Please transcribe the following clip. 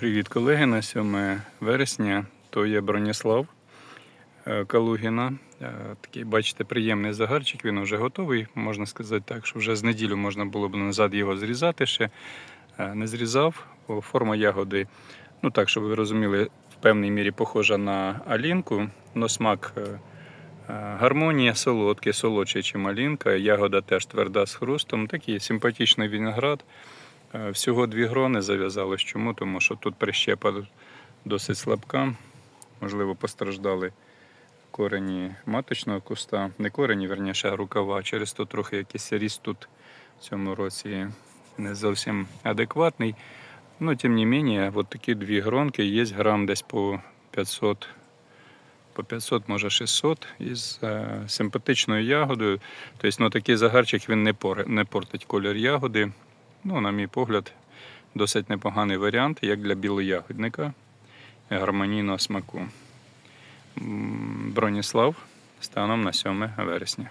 Привіт, колеги! На 7 вересня то є Броніслав е, Калугіна. Е, Такий, бачите, приємний загарчик. Він вже готовий. Можна сказати так, що вже з неділю можна було б назад його зрізати ще. Е, Не зрізав. Форма ягоди, ну так, щоб ви розуміли, в певній мірі похожа на алінку, но смак гармонія солодкий, солодший, ніж малінка. Ягода теж тверда з хрустом. Такий симпатичний виноград. Е, Всього дві грони зав'язалось. Чому? Тому що тут прищепа досить слабка. Можливо, постраждали корені маточного куста. Не корені, верніше, а рукава. Через то трохи якийсь ріст тут в цьому році не зовсім адекватний. Ну, тим не менше, от такі дві гронки є грам десь по 500 по 500, може 600 із е, симпатичною ягодою. Тобто, ну, такий загарчик він не портить колір ягоди. Ну, на мій погляд, досить непоганий варіант, як для білоягодника гармонійного смаку. Броніслав станом на 7 вересня.